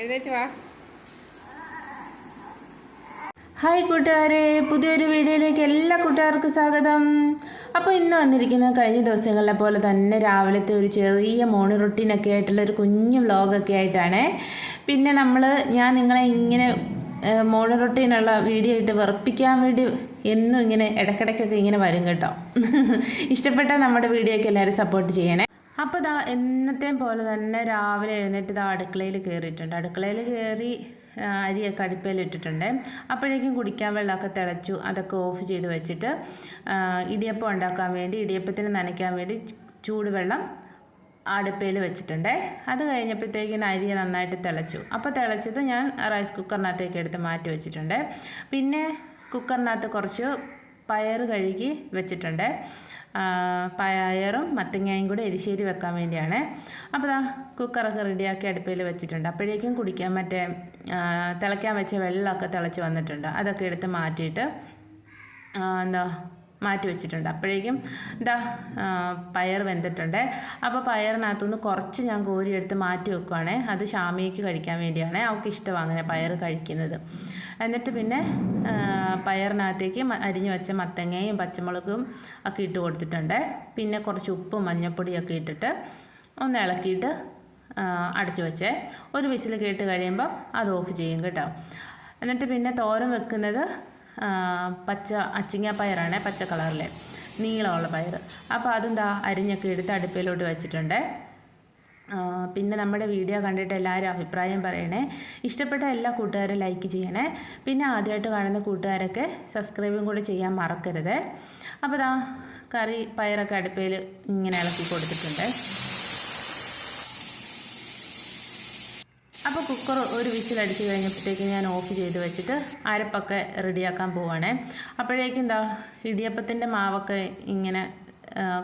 എഴുന്നേറ്റ് വാ. ഹായ് കൂട്ടുകാരെ പുതിയൊരു വീഡിയോയിലേക്ക് എല്ലാ കൂട്ടുകാർക്കും സ്വാഗതം. അപ്പോൾ ഇന്ന് വന്നിരിക്കുന്നത് കഴിഞ്ഞ ദിവസങ്ങളിലെ പോലെ തന്നെ രാവിലത്തെ ഒരു ചെറിയ മോർണിംഗ് റൊട്ടീനൊക്കെ ആയിട്ടുള്ള ഒരു കുഞ്ഞു വ്ളോഗൊക്കെ ആയിട്ടാണ്. പിന്നെ നമ്മൾ ഞാൻ നിങ്ങളെ ഇങ്ങനെ മോർണിംഗ് റൊട്ടീനുള്ള വീഡിയോ ആയിട്ട് വെറുപ്പിക്കാൻ വേണ്ടി എന്നും ഇങ്ങനെ ഇടയ്ക്കിടയ്ക്കൊക്കെ ഇങ്ങനെ വരും കേട്ടോ. ഇഷ്ടപ്പെട്ടാൽ നമ്മുടെ വീഡിയോയ്ക്ക് എല്ലാവരും സപ്പോർട്ട് ചെയ്യണേ. അപ്പോൾ ഇതാ എന്നത്തെയും പോലെ തന്നെ രാവിലെ എഴുന്നേറ്റ് ഇതാ അടുക്കളയിൽ കയറിയിട്ടുണ്ട്. അടുക്കളയിൽ കയറി അരിയൊക്കെ അടുപ്പയിലിട്ടിട്ടുണ്ട് അപ്പോഴേക്കും കുടിക്കാൻ വെള്ളമൊക്കെ തിളച്ചു. അതൊക്കെ ഓഫ് ചെയ്ത് വെച്ചിട്ട് ഇടിയപ്പം ഉണ്ടാക്കാൻ വേണ്ടി ഇടിയപ്പത്തിന് നനയ്ക്കാൻ വേണ്ടി ചൂടുവെള്ളം അടുപ്പയിൽ വെച്ചിട്ടുണ്ട്. അത് കഴിഞ്ഞപ്പോഴത്തേക്കിന് അരി നന്നായിട്ട് തിളച്ചു. അപ്പോൾ തിളച്ചത് ഞാൻ റൈസ് കുക്കറിനകത്തേക്ക് എടുത്ത് മാറ്റി വെച്ചിട്ടുണ്ട്. പിന്നെ കുക്കറിനകത്ത് കുറച്ച് പയർ കഴുകി വെച്ചിട്ടുണ്ട്. പയറും മത്തങ്ങയും കൂടെ എരിശ്ശേരി വെക്കാൻ വേണ്ടിയാണ്. അപ്പോൾ ദാ കുക്കറൊക്കെ റെഡിയാക്കി അടുപ്പയിൽ വെച്ചിട്ടുണ്ട്. അപ്പോഴേക്കും കുടിക്കാൻ മറ്റേ തിളയ്ക്കാൻ വെച്ച വെള്ളമൊക്കെ തിളച്ച് വന്നിട്ടുണ്ട്. അതൊക്കെ എടുത്ത് മാറ്റിയിട്ട് എന്താ മാറ്റി വെച്ചിട്ടുണ്ട്. അപ്പോഴേക്കും എന്താ പയർ വെന്തിട്ടുണ്ട്. അപ്പോൾ പയറിനകത്തുനിന്ന് കുറച്ച് ഞാൻ കോരിയെടുത്ത് മാറ്റി വെക്കുവാണേ. അത് ഷാമിയയ്ക്ക് കഴിക്കാൻ വേണ്ടിയാണ്. അവൾക്ക് ഇഷ്ടമാണ് അങ്ങനെ പയർ കഴിക്കുന്നത്. എന്നിട്ട് പിന്നെ പയറിനകത്തേക്ക് അരിഞ്ഞു വെച്ച മത്തങ്ങയും പച്ചമുളകും ഒക്കെ ഇട്ട് കൊടുത്തിട്ടുണ്ട്. പിന്നെ കുറച്ച് ഉപ്പും മഞ്ഞൾപ്പൊടിയൊക്കെ ഇട്ടിട്ട് ഒന്ന് ഇളക്കിയിട്ട് അടച്ചു വെച്ചേ. ഒരു വിസിൽ കേട്ട് കഴിയുമ്പം അത് ഓഫ് ചെയ്യും കേട്ടോ. എന്നിട്ട് പിന്നെ തോരം വെക്കുന്നത് പച്ച അച്ചിങ്ങ പയറാണ് പച്ച കളറിലെ നീളമുള്ള പയർ അപ്പോൾ അതെന്താ അരിഞ്ഞൊക്കെ എടുത്ത് അടുപ്പിലോട്ട് വെച്ചിട്ടുണ്ട്. പിന്നെ നമ്മുടെ വീഡിയോ കണ്ടിട്ട് എല്ലാവരും അഭിപ്രായം പറയണേ. ഇഷ്ടപ്പെട്ട എല്ലാ കൂട്ടുകാരും ലൈക്ക് ചെയ്യണേ. പിന്നെ ആദ്യമായിട്ട് കാണുന്ന കൂട്ടുകാരൊക്കെ സബ്സ്ക്രൈബും കൂടെ ചെയ്യാൻ മറക്കരുത്. അപ്പോൾ ദാ കറി പയറൊക്കെ അടുപ്പിൽ ഇങ്ങനെ ഇളക്കി കൊടുത്തിട്ടുണ്ട്. കുക്കർ ഒരു വിസിൽ അടിച്ച് കഴിഞ്ഞപ്പോഴത്തേക്ക് ഞാൻ ഓഫ് ചെയ്ത് വെച്ചിട്ട് അരപ്പൊക്കെ റെഡിയാക്കാൻ പോവാണേ. അപ്പോഴേക്കും എന്താ ഇടിയപ്പത്തിന്റെ മാവൊക്കെ ഇങ്ങനെ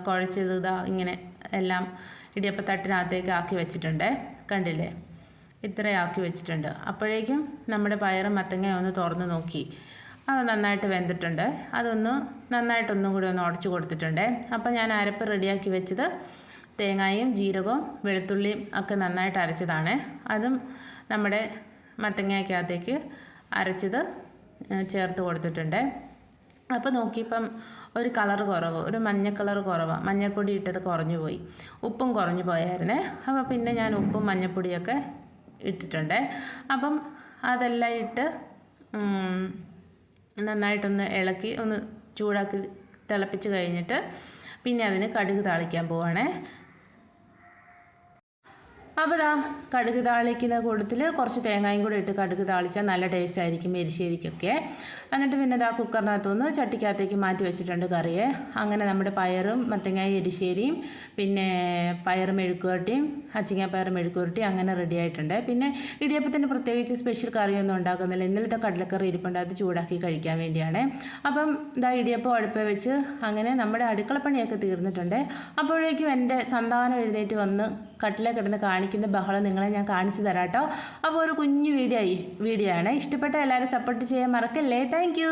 കുഴച്ചത് ഇതാ ഇങ്ങനെ എല്ലാം ഇടിയപ്പത്തട്ടിനകത്തേക്ക് ആക്കി വെച്ചിട്ടുണ്ട്. കണ്ടില്ലേ? ഇത്രയാക്കി വെച്ചിട്ടുണ്ട്. അപ്പോഴേക്കും നമ്മുടെ പയറും മത്തങ്ങയും ഒന്ന് തുറന്ന് നോക്കി. അവ നന്നായിട്ട് വെന്തിട്ടുണ്ട്. അതൊന്ന് നന്നായിട്ടൊന്നും കൂടി ഒന്ന് ഉടച്ചു കൊടുത്തിട്ടുണ്ട്. അപ്പോൾ ഞാൻ അരപ്പ് റെഡിയാക്കി വെച്ചത് തേങ്ങയും ജീരകവും വെളുത്തുള്ളിയും ഒക്കെ നന്നായിട്ട് അരച്ചതാണ്. അതും നമ്മുടെ മത്തങ്ങയ്ക്കകത്തേക്ക് അരച്ചത് ചേർത്ത് കൊടുത്തിട്ടുണ്ട്. അപ്പോൾ നോക്കിയപ്പം ഒരു കളർ കുറവ് ഒരു മഞ്ഞ കളർ കുറവാണ് മഞ്ഞൾപ്പൊടി ഇട്ടത് കുറഞ്ഞു പോയി. ഉപ്പും കുറഞ്ഞു പോയായിരുന്നേ. അപ്പോൾ പിന്നെ ഞാൻ ഉപ്പും മഞ്ഞൾപ്പൊടിയൊക്കെ ഇട്ടിട്ടുണ്ട്. അപ്പം അതെല്ലാം ഇട്ട് നന്നായിട്ടൊന്ന് ഇളക്കി ഒന്ന് ചൂടാക്കി തിളപ്പിച്ച് കഴിഞ്ഞിട്ട് പിന്നെ അതിന് കടുക് താളിക്കാൻ പോവാണേ. അപ്പോൾ ഇതാ കടുക് താളിക്കുന്ന കൂട്ടത്തിൽ കുറച്ച് തേങ്ങയും കൂടി ഇട്ട് കടുക് താളിച്ചാൽ നല്ല ടേസ്റ്റ് ആയിരിക്കും എരിശ്ശേരിക്കൊക്കെ എന്നിട്ട് പിന്നെ ദാ കുക്കറിനകത്തുനിന്ന് ചട്ടിക്കകത്തേക്ക് മാറ്റി വെച്ചിട്ടുണ്ട് കറിയെ. അങ്ങനെ നമ്മുടെ പയറും മത്തങ്ങായി എരിശ്ശേരിയും പിന്നെ പയർ മെഴുക്കുവരട്ടിയും അച്ചിങ്ങ പയർ മെഴുക്കുവരട്ടി അങ്ങനെ റെഡി ആയിട്ടുണ്ട്. പിന്നെ ഇടിയപ്പത്തിന് പ്രത്യേകിച്ച് സ്പെഷ്യൽ കറിയൊന്നും ഉണ്ടാക്കുന്നില്ല. ഇന്നലത്തെ കടലക്കറി ഇരിപ്പുണ്ട് ചൂടാക്കി കഴിക്കാൻ വേണ്ടിയാണ്. അപ്പം ഇതാ ഇടിയപ്പം അടുപ്പ് വെച്ച് അങ്ങനെ നമ്മുടെ അടുക്കളപ്പണിയൊക്കെ തീർന്നിട്ടുണ്ട്. അപ്പോഴേക്കും എന്റെ സന്താനം എഴുന്നേറ്റ് വന്ന് കട്ടിലെ കിടന്ന് കാണിക്കുന്ന ബഹളം നിങ്ങളെ ഞാൻ കാണിച്ചു തരാം കേട്ടോ. അപ്പോൾ ഒരു കുഞ്ഞു വീഡിയോ വീഡിയോ ആണ്. ഇഷ്ടപ്പെട്ട എല്ലാവരും സപ്പോർട്ട് ചെയ്യാൻ മറക്കല്ലേ? താങ്ക്